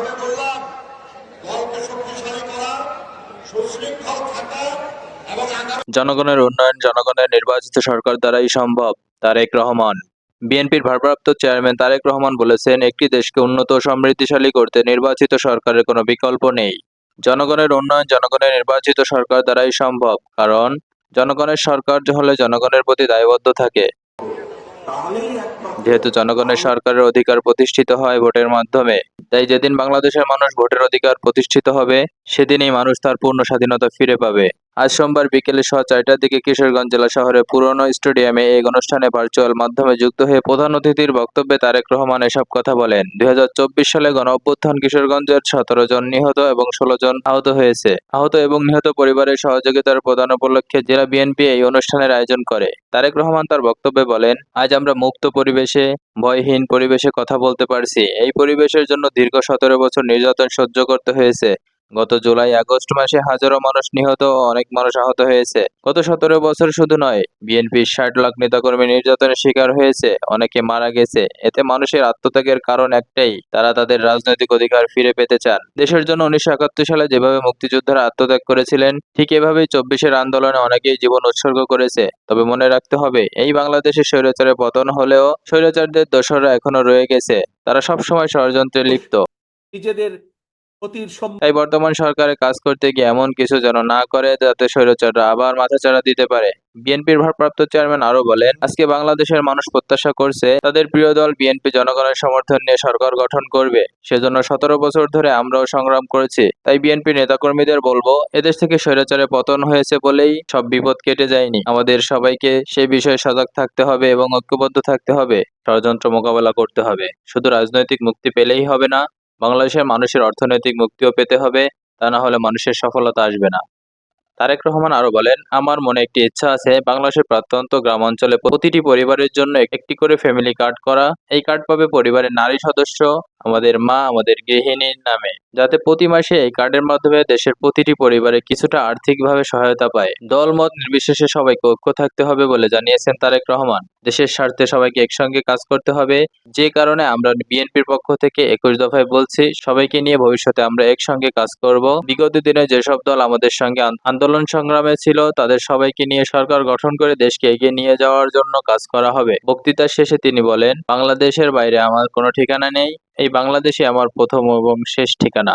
যেভাবে বললাম, দলকে শক্তিশালী করা, সুশৃঙ্খল থাকা জনগণের উন্নয়ন জনগণের নির্বাচিত সরকার দ্বারাই সম্ভব, তারেক রহমান। বিএনপির ভারপ্রাপ্ত চেয়ারম্যান তারেক রহমান বলেছেন, একটি দেশকে উন্নত সমৃদ্ধিশালী করতে নির্বাচিত সরকারের কোনো বিকল্প নেই। জনগণের উন্নয়ন জনগণের নির্বাচিত সরকার দ্বারাই সম্ভব, কারণ জনগণের সরকার হলে জনগণের প্রতি দায়বদ্ধ থাকে। যেহেতু জনগণের সরকারের অধিকার প্রতিষ্ঠিত হয় ভোটের মাধ্যমে, তাই যেদিন বাংলাদেশের মানুষ ভোটের অধিকার প্রতিষ্ঠিত হবে, সেদিনই মানুষ তার পূর্ণ স্বাধীনতা ফিরে পাবে। আজ সোমবার বিকেলে সোয়া চারটার দিকে কিশোরগঞ্জ জেলা শহরের পুরনো স্টেডিয়ামে এই অনুষ্ঠানে ভার্চুয়াল মাধ্যমে যুক্ত হয়ে প্রধান অতিথির বক্তব্যে তারেক রহমান এসব কথা বলেন। দুই হাজার চব্বিশ সালে গণ অভ্যুত্থান কিশোরগঞ্জের সতেরো জন নিহত এবং ষোলো জন আহত হয়েছে। আহত এবং নিহত পরিবারের সহযোগিতার প্রদান উপলক্ষে জেলা বিএনপি এই অনুষ্ঠানের আয়োজন করে। তারেক রহমান তার বক্তব্যে বলেন, আজ আমরা মুক্ত পরিবেশে, ভয়হীন পরিবেশে কথা বলতে পারছি। এই পরিবেশের জন্য দীর্ঘ সতেরো বছর নির্যাতন সহ্য করতে হয়েছে। গত জুলাই, আগস্ট মাসে হাজারো মানুষ নিহত ও অনেক মানুষ আহত হয়েছে। গত সতেরো বছর শুধু নয়, বিএনপির ষাট লাখ নেতাকর্মী নির্যাতনের শিকার হয়েছে, অনেকে মারা গেছে। এতে মানুষের আত্মত্যাগের কারণ একটাই, তারা তাদের রাজনৈতিক অধিকার ফিরে পেতে চান। দেশের জন্য উনিশশো একাত্তর সালে যেভাবে মুক্তিযোদ্ধারা আত্মত্যাগ করেছিলেন, ঠিক এভাবেই চব্বিশের আন্দোলনে অনেকেই জীবন উৎসর্গ করেছে। তবে মনে রাখতে হবে, এই বাংলাদেশে স্বৈরাচারের পতন হলেও স্বৈরাচারদের দোসররা এখনও রয়ে গেছে। তারা সবসময় ষড়যন্ত্রে লিপ্ত। নিজেদের তাই বর্তমান সরকারে কাজ করতে গিয়ে এমন কিছু যেন না করে, যাতে স্বৈরাচাররা আবার মাথাচাড়া দিতে পারে। বিএনপির ভারপ্রাপ্ত চেয়ারম্যান আরও বলেন, আজকে বাংলাদেশের মানুষ প্রত্যাশা করছে, তাদের প্রিয় দল বিএনপি জনগণের সমর্থন নিয়ে সরকার গঠন করবে। সেজন্য সতেরো বছর ধরে আমরাও সংগ্রাম করেছি। তাই বিএনপি নেতাকর্মীদের বলব, এদেশ থেকে স্বৈরাচারে পতন হয়েছে বলেই সব বিপদ কেটে যায়নি। আমাদের সবাইকে সে বিষয়ে সজাগ থাকতে হবে এবং ঐক্যবদ্ধ থাকতে হবে। ষড়যন্ত্র মোকাবেলা করতে হবে। শুধু রাজনৈতিক মুক্তি পেলেই হবে না বাংলাদেশের মানুষের অর্থনৈতিক মুক্তিও পেতে হবে, তা না হলে মানুষের সফলতা আসবে না। তারেক রহমান আরও বলেন, আমার মনে একটি ইচ্ছা আছে, বাংলাদেশের প্রত্যন্ত গ্রাম অঞ্চলে প্রতিটি পরিবারের জন্য একটি করে ফ্যামিলি কার্ড করা। এই কার্ড পাবে পরিবারের নারী সদস্য আমাদের মা আমাদের গৃহিণীর নামে, যাতে প্রতি মাসে এই কার্ডের মাধ্যমে দেশের প্রতিটি পরিবারে কিছুটা আর্থিকভাবে সহায়তা পায়। দলমত নির্বিশেষে সবাইকে ঐক্য থাকতে হবে বলে জানিয়েছেন তারেক রহমান। দেশের স্বার্থে সবাইকে একসঙ্গে কাজ করতে হবে। যে কারণে আমরা বিএনপির পক্ষ থেকে একুশ দফায় বলছি, সবাইকে নিয়ে ভবিষ্যতে আমরা একসঙ্গে কাজ করব। বিগত দিনে যেসব দল আমাদের সঙ্গে আন্দোলন সংগ্রামে ছিল, তাদের সবাইকে নিয়ে সরকার গঠন করে দেশকে এগিয়ে নিয়ে যাওয়ার জন্য কাজ করা হবে। বক্তৃতার শেষে তিনি বলেন, বাংলাদেশের বাইরে আমার কোনো ঠিকানা নেই। এই বাংলাদেশই আমার প্রথম এবং শেষ ঠিকানা।